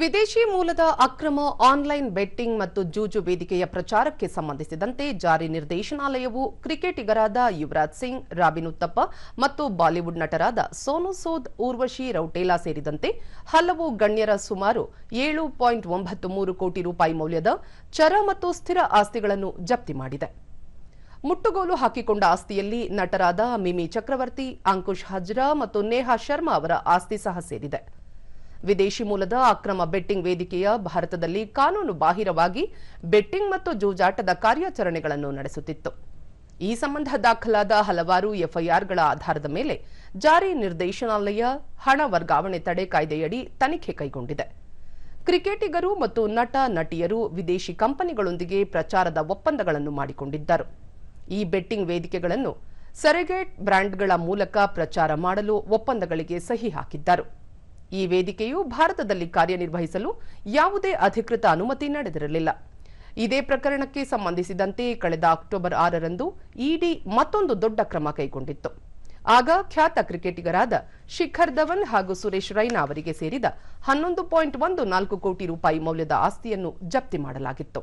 ವಿದೇಶಿ ಮೂಲದ ಅಕ್ರಮ ಆನ್ಲೈನ್ ಬೆಟ್ಟಿಂಗ್ ಮತ್ತು ಜೂಜು ವೇದಿಕೆಯ ಪ್ರಚಾರಕ್ಕೆ ಸಂಬಂಧಿಸಿದಂತೆ ಜಾರಿ ನಿರ್ದೇಶನಾಲಯವು ಕ್ರಿಕೆಟಿಗರಾದ ಯುವರಾಜ್ ಸಿಂಗ್, ರಾಬಿನ್ ಉತ್ತಪ್ಪ ಮತ್ತು ಬಾಲಿವುಡ್ ನಟರಾದ ಸೋನು ಸೂದ್, ಊರ್ವಶಿ ರೌಟೇಲಾ ಸೇರಿದಂತೆ ಹಲವು ಗಣ್ಯರ ಸುಮಾರು ಏಳು ಪಾಯಿಂಟ್ ಒಂಬತ್ತು ಮೂರು ಕೋಟಿ ರೂಪಾಯಿ ಮೌಲ್ಯದ ಚರ ಮತ್ತು ಸ್ಥಿರ ಆಸ್ತಿಗಳನ್ನು ಜಪ್ತಿ ಮಾಡಿದೆ. ಮುಟ್ಟುಗೋಲು ಹಾಕಿಕೊಂಡ ಆಸ್ತಿಯಲ್ಲಿ ನಟರಾದ ಮಿಮಿ ಚಕ್ರವರ್ತಿ, ಅಂಕುಶ್ ಹಜ್ರಾ ಮತ್ತು ನೇಹಾ ಶರ್ಮಾ ಅವರ ಆಸ್ತಿ ಸಹ ಸೇರಿದೆ. ವಿದೇಶಿ ಮೂಲದ ಅಕ್ರಮ ಬೆಟ್ಟಿಂಗ್ ವೇದಿಕೆಯ ಭಾರತದಲ್ಲಿ ಕಾನೂನು ಬಾಹಿರವಾಗಿ ಬೆಟ್ಟಿಂಗ್ ಮತ್ತು ಜೂಜಾಟದ ಕಾರ್ಯಾಚರಣೆಗಳನ್ನು ನಡೆಸುತ್ತಿತ್ತು. ಈ ಸಂಬಂಧ ದಾಖಲಾದ ಹಲವಾರು ಎಫ್ಐಆರ್ಗಳ ಆಧಾರದ ಮೇಲೆ ಜಾರಿ ನಿರ್ದೇಶನಾಲಯ ಹಣ ವರ್ಗಾವಣೆ ತಡೆ ಕಾಯ್ದೆಯಡಿ ತನಿಖೆ ಕೈಗೊಂಡಿದೆ. ಕ್ರಿಕೆಟಿಗರು ಮತ್ತು ನಟ ನಟಿಯರು ವಿದೇಶಿ ಕಂಪನಿಗಳೊಂದಿಗೆ ಪ್ರಚಾರದ ಒಪ್ಪಂದಗಳನ್ನು ಮಾಡಿಕೊಂಡಿದ್ದರು. ಈ ಬೆಟ್ಟಿಂಗ್ ವೇದಿಕೆಗಳನ್ನು ಸೆರೆಗೇಟ್ ಬ್ರ್ಯಾಂಡ್ಗಳ ಮೂಲಕ ಪ್ರಚಾರ ಮಾಡಲು ಒಪ್ಪಂದಗಳಿಗೆ ಸಹಿ ಹಾಕಿದ್ದರು. ಈ ವೇದಿಕೆಯು ಭಾರತದಲ್ಲಿ ಕಾರ್ಯನಿರ್ವಹಿಸಲು ಯಾವುದೇ ಅಧಿಕೃತ ಅನುಮತಿ ನಡೆದಿರಲಿಲ್ಲ. ಇದೇ ಪ್ರಕರಣಕ್ಕೆ ಸಂಬಂಧಿಸಿದಂತೆ ಕಳೆದ ಅಕ್ಟೋಬರ್ ಆರರಂದು ಇಡಿ ಮತ್ತೊಂದು ದೊಡ್ಡ ಕ್ರಮ ಕೈಗೊಂಡಿತ್ತು. ಆಗ ಖ್ಯಾತ ಕ್ರಿಕೆಟಿಗರಾದ ಶಿಖರ್ ಧವನ್ ಹಾಗೂ ಸುರೇಶ್ ರೈನಾ ಅವರಿಗೆ ಸೇರಿದ ಹನ್ನೊಂದು ಪಾಯಿಂಟ್ ಒಂದು ನಾಲ್ಕು ಕೋಟಿ ರೂಪಾಯಿ ಮೌಲ್ಯದ ಆಸ್ತಿಯನ್ನು ಜಪ್ತಿ ಮಾಡಲಾಗಿತ್ತು.